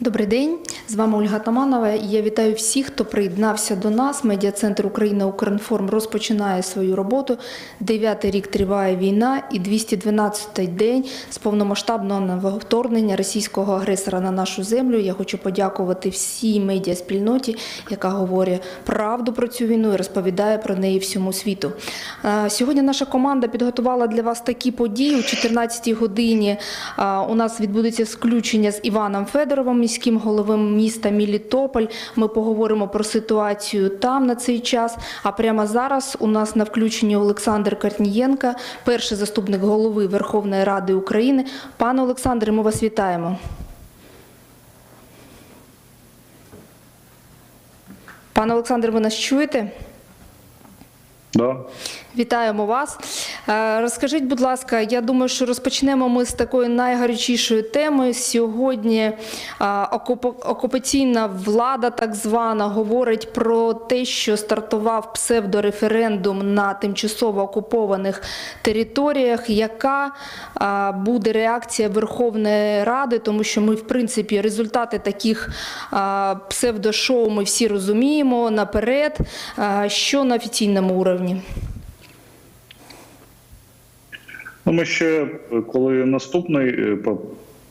Добрий день, з вами Ольга Таманова. Я вітаю всіх, хто приєднався до нас. Медіа-центр Україна Укрінформ розпочинає свою роботу. Дев'ятий рік триває війна і 212-й день з повномасштабного вторгнення російського агресора на нашу землю. Я хочу подякувати всій медіаспільноті, яка говорить правду про цю війну і розповідає про неї всьому світу. Сьогодні наша команда підготувала для вас такі події. У 14-й годині у нас відбудеться включення з Іваном Федоровим, міським головою міста Мілітополь. Ми поговоримо про ситуацію там на цей час. А прямо зараз у нас на включенні Олександр Картнієнко, перший заступник голови Верховної Ради України. Пане Олександре, ми вас вітаємо. Пане Олександр, ви нас чуєте? Да. Вітаємо вас. Е, Розкажіть, будь ласка, я думаю, що розпочнемо ми з такої найгарячішої теми. Сьогодні е, окупаційна влада, так звана, говорить про те, що стартував псевдореферендум на тимчасово окупованих територіях. Яка е, буде реакція Верховної Ради? Тому що ми, в принципі, результати таких псевдошоу ми всі розуміємо наперед. Що на офіційному уровні? Ну, ми ще коли наступний е,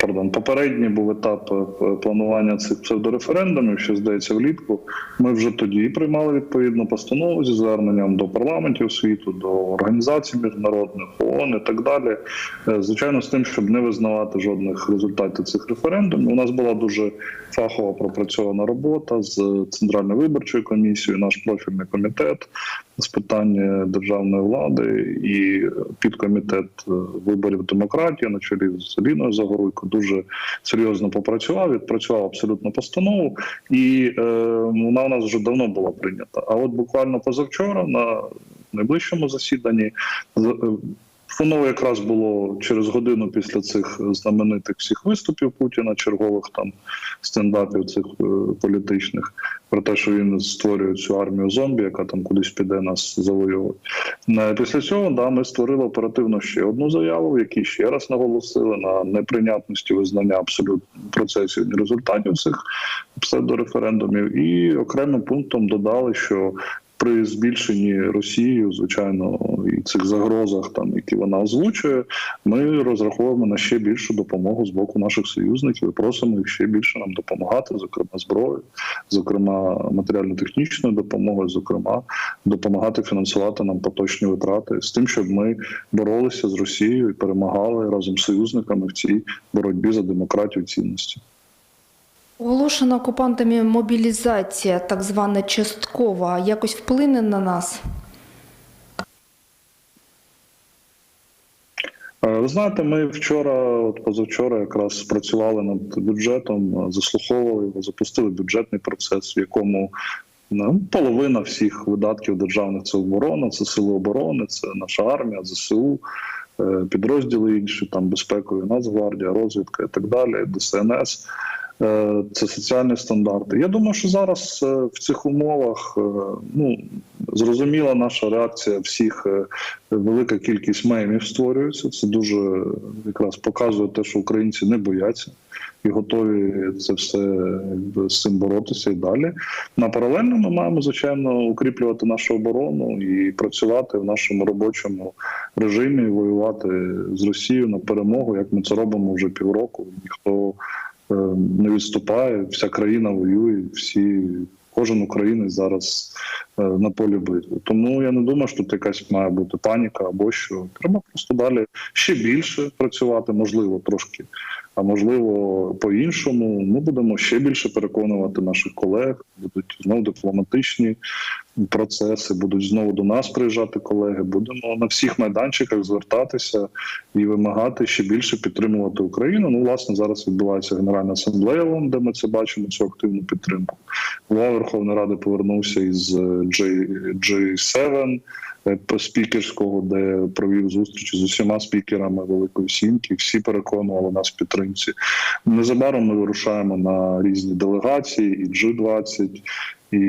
пардон, попередній був етап е, планування цих псевдореферендумів, що здається влітку. Ми вже тоді приймали відповідну постанову зі зверненням до парламентів світу, до організацій міжнародних ООН і так далі. Е, Звичайно, з тим, щоб не визнавати жодних результатів цих референдумів. У нас була дуже фахова пропрацьована робота з центральною виборчою комісією, наш профільний комітет з питань е, державної влади і підкомітет виборів демократії на чолі з Ліною Загоруйко дуже серйозно попрацював, відпрацював абсолютно постанову, і е, вона у нас вже давно була прийнята. А от буквально позавчора на найближчому засіданні е, Воно якраз було через годину після цих знаменитих всіх виступів Путіна, чергових там стендапів цих е, політичних, про те, що він створює цю армію зомбі, яка там кудись піде нас завоювати. Е, Після цього да, ми створили оперативно ще одну заяву, в якій ще раз наголосили на неприйнятності визнання абсолютно процесів і результатів цих псевдореферендумів, і окремим пунктом додали, що при збільшенні Росією, звичайно, і цих загрозах, там які вона озвучує, ми розраховуємо на ще більшу допомогу з боку наших союзників і просимо їх ще більше нам допомагати, зокрема зброєю, зокрема матеріально-технічною допомогою, зокрема допомагати фінансувати нам поточні витрати з тим, щоб ми боролися з Росією і перемагали разом з союзниками в цій боротьбі за демократію цінності. Оголошена окупантами мобілізація, так звана часткова, якось вплине на нас. Е, Ви знаєте, ми вчора, от позавчора, якраз працювали над бюджетом, е, заслуховували його, запустили бюджетний процес, в якому ну, половина всіх видатків державних це оборона, це сили оборони, це наша армія, ЗСУ, е, підрозділи інші, там безпекові, Нацгвардія, розвідка і так далі, ДСНС. Е, Це соціальні стандарти. Я думаю, що зараз е, в цих умовах е, ну зрозуміла наша реакція всіх. Велика кількість мемів створюється. Це дуже якраз показує те, що українці не бояться і готові це все з цим боротися і далі. На паралельно ми маємо звичайно укріплювати нашу оборону і працювати в нашому робочому режимі, воювати з Росією на перемогу, як ми це робимо вже півроку. Ніхто не відступає, вся країна воює, всі. Кожен українець зараз е, на полі битви. Тому я не думаю, що тут якась має бути паніка або що. Треба просто далі ще більше працювати, можливо, трошки, а можливо, по-іншому. Ми будемо ще більше переконувати наших колег, будуть знову дипломатичні процеси, будуть знову до нас приїжджати колеги. Будемо на всіх майданчиках звертатися і вимагати ще більше підтримувати Україну. Ну, власне, зараз відбувається Генеральна асамблея, де ми це бачимо, цю активну підтримку. Голова Верховної Ради повернувся із е, G, G7 е, по спікерського, де провів зустрічі з усіма спікерами Великої Сімки. Всі переконували нас в підтримці. Незабаром ми вирушаємо на різні делегації, і G20, і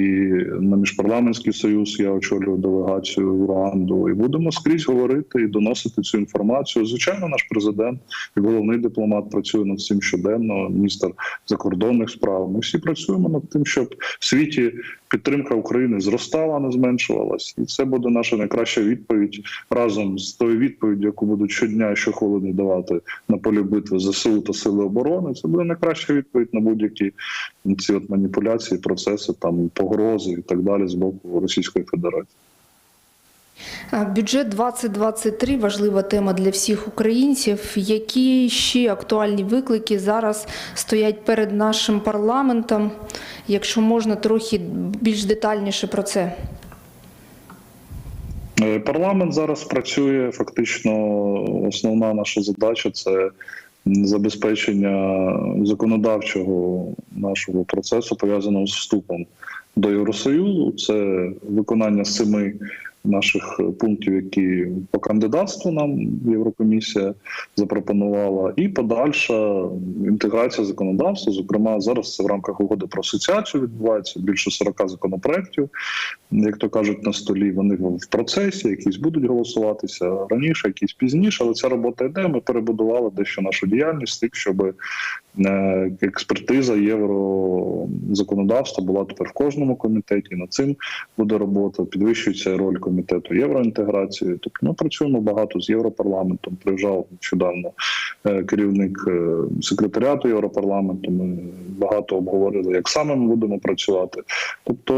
на міжпарламентський союз я очолюю делегацію в Руанду. І будемо скрізь говорити і доносити цю інформацію. Звичайно, наш президент і головний дипломат працює над цим щоденно. Міністр закордонних справ. Ми всі працюємо над тим, щоб в світі підтримка України зростала, не зменшувалась, і це буде наша найкраща відповідь разом з тою відповіддю, яку будуть щодня і щохвилини давати на полі битви ЗСУ та Сили оборони. Це буде найкраща відповідь на будь-які ці от маніпуляції, процеси, там погрози і так далі з боку Російської Федерації. Бюджет 2023 – важлива тема для всіх українців. Які ще актуальні виклики зараз стоять перед нашим парламентом? Якщо можна, трохи більш детальніше про це. Е, Парламент зараз працює. Фактично, основна наша задача це забезпечення законодавчого нашого процесу, пов'язаного з вступом до Євросоюзу. Це виконання семи наших пунктів, які по кандидатству нам Єврокомісія запропонувала, і подальша інтеграція законодавства. Зокрема, зараз це в рамках угоди про асоціацію відбувається більше 40 законопроєктів, як то кажуть, на столі. Вони в процесі, якісь будуть голосуватися раніше, якісь пізніше. Але ця робота йде. Ми перебудували дещо нашу діяльність тим, щоб е, експертиза єврозаконодавства була тепер в кожному комітеті. Над цим буде робота. Підвищується роль комітету євроінтеграції. Тобто ми працюємо багато з європарламентом. Приїжджав нещодавно е, керівник е, секретаріату Європарламенту. Ми багато обговорили, як саме ми будемо працювати. Тобто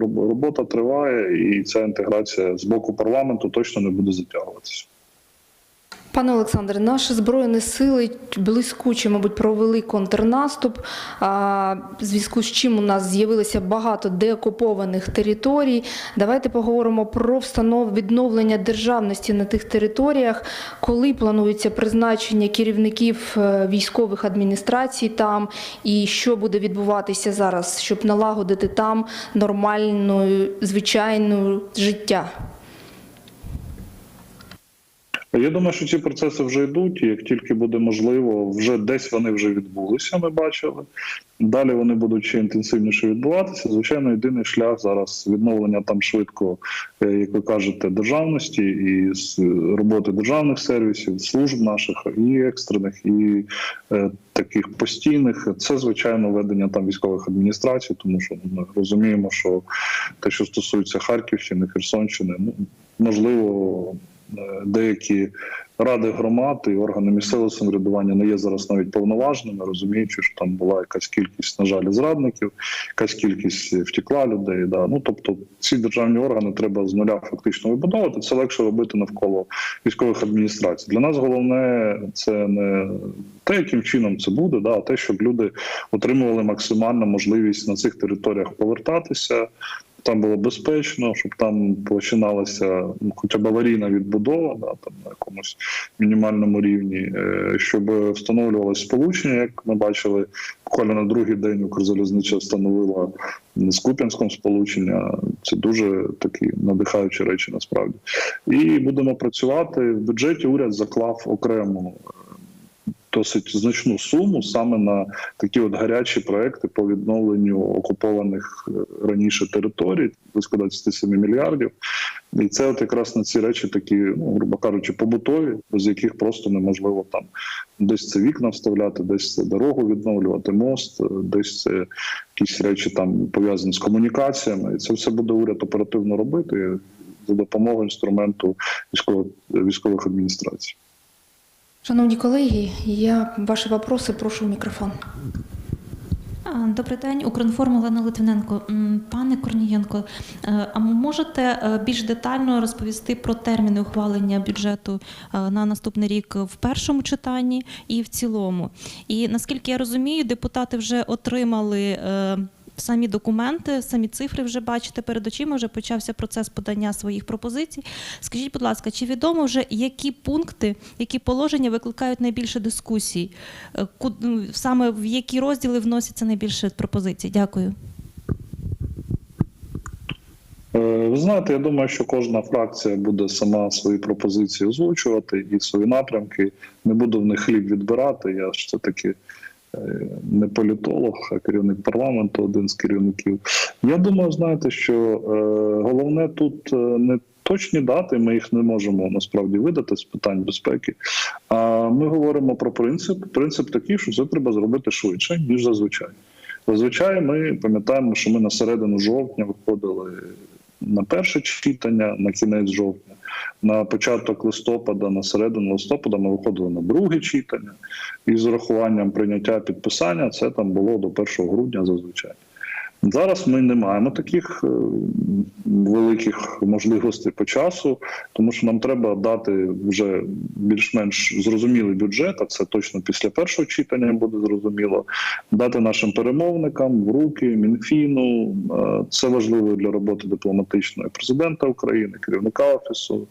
робота триває, і ця інтеграція з боку парламенту точно не буде затягуватися. Пане Олександре, наші збройні сили блискуче, мабуть, провели контрнаступ. В зв'язку з чим у нас з'явилося багато деокупованих територій. Давайте поговоримо про встанов відновлення державності на тих територіях, коли планується призначення керівників е, військових адміністрацій там, і що буде відбуватися зараз, щоб налагодити там нормальну звичайну життя. Я думаю, що ці процеси вже йдуть, і як тільки буде можливо, вже десь вони вже відбулися. Ми бачили. Далі вони будуть ще інтенсивніше відбуватися. Звичайно, єдиний шлях зараз відновлення там швидко, е, як ви кажете, державності і роботи державних сервісів, служб наших і екстрених, і е, таких постійних. Це звичайно ведення там військових адміністрацій, тому що ми розуміємо, що те, що стосується Харківщини, Херсонщини, ну можливо. Е, деякі ради громад і органи місцевого самоврядування не є зараз навіть повноважними, розуміючи, що там була якась кількість, на жаль, зрадників, якась кількість втекла людей. Да. Ну тобто ці державні органи треба з нуля фактично вибудовувати. Це легше робити навколо військових адміністрацій. Для нас головне це не те, яким чином це буде, да, а те, щоб люди отримували максимальну можливість на цих територіях повертатися. Там було безпечно, щоб там починалася ну, хоча б аварійна відбудова, да, там на якомусь мінімальному рівні, е, щоб встановлювалося сполучення, як ми бачили, буквально на другий день Укрзалізниця встановила з Куп'янськом сполучення. Це дуже такі надихаючі речі насправді. І будемо працювати в бюджеті. Уряд заклав окрему досить значну суму саме на такі от гарячі проекти по відновленню окупованих е, раніше територій, близько 27 мільярдів. І це от якраз на ці речі такі, ну грубо кажучи, побутові, без яких просто неможливо там десь це вікна вставляти, десь це дорогу відновлювати, мост, е, десь це якісь речі там пов'язані з комунікаціями. І це все буде уряд оперативно робити за допомогою інструменту військових адміністрацій. Шановні колеги, я ваші вопроси, прошу в мікрофон. Добрий день, Укрінформ Олена Литвиненко. Пане Корнієнко, е, а можете е, більш детально розповісти про терміни ухвалення бюджету е, на наступний рік в першому читанні і в цілому? І наскільки я розумію, депутати вже отримали. Самі документи, самі цифри вже бачите перед очима, вже почався процес подання своїх пропозицій. Скажіть, будь ласка, чи відомо вже, які пункти, які положення викликають найбільше дискусій? Е, ну, Саме в які розділи вносяться найбільше пропозицій? Дякую. Е, Ви знаєте, я думаю, що кожна фракція буде сама свої пропозиції озвучувати і свої напрямки. Не буду в них хліб відбирати. Я ж все таки не політолог, а керівник парламенту, один з керівників. Я думаю, знаєте, що е, головне тут е, не точні дати, ми їх не можемо насправді видати з питань безпеки. А ми говоримо про принцип. Принцип такий, що це треба зробити швидше, ніж зазвичай. Зазвичай ми пам'ятаємо, що ми на середину жовтня виходили на перше читання, на кінець жовтня, на початок листопада, на середину листопада ми виходили на друге читання, і з урахуванням прийняття підписання це там було до 1 грудня зазвичай. Зараз ми не маємо таких е, великих можливостей по часу, тому що нам треба дати вже більш-менш зрозумілий бюджет, а це точно після першого читання буде зрозуміло. Дати нашим перемовникам в руки Мінфіну. Е, Це важливо для роботи дипломатичної президента України, керівника офісу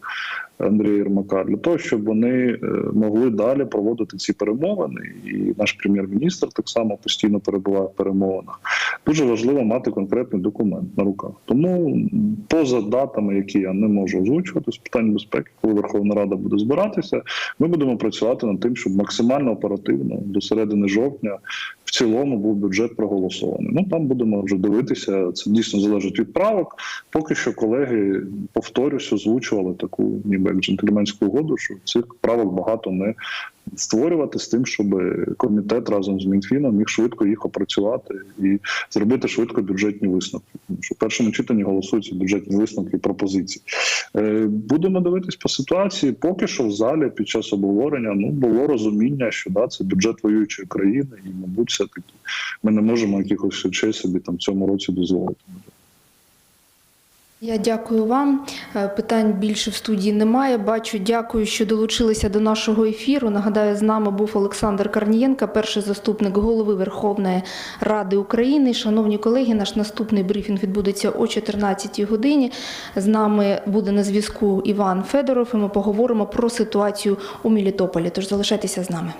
Андрія Єрмака, для того, щоб вони е, могли далі проводити ці перемовини. І наш прем'єр-міністр так само постійно перебуває в перемовинах. Дуже важливо мати конкретний документ на руках. Тому поза датами, які я не можу озвучувати з питань безпеки, коли Верховна Рада буде збиратися, ми будемо працювати над тим, щоб максимально оперативно до середини жовтня в цілому був бюджет проголосований. Ну там будемо вже дивитися. Це дійсно залежить від правок. Поки що колеги, повторюсь, озвучували таку, ніби як джентльменську угоду, що цих правок багато не створювати з тим, щоб комітет разом з Мінфіном міг швидко їх опрацювати і зробити швидко бюджетні висновки. Тому що в першому читанні голосуються бюджетні висновки пропозиції. Е, Будемо дивитись по ситуації. Поки що в залі під час обговорення ну було розуміння, що да, це бюджет воюючої країни, і, мабуть, все таки ми не можемо якихось речей собі там в цьому році дозволити. Я дякую вам. Е, Питань більше в студії немає. Бачу, дякую, що долучилися до нашого ефіру. Нагадаю, з нами був Олександр Карнієнко, перший заступник голови Верховної Ради України. Шановні колеги, наш наступний брифінг відбудеться о 14 годині. З нами буде на зв'язку Іван Федоров, і ми поговоримо про ситуацію у Мелітополі. Тож залишайтеся з нами.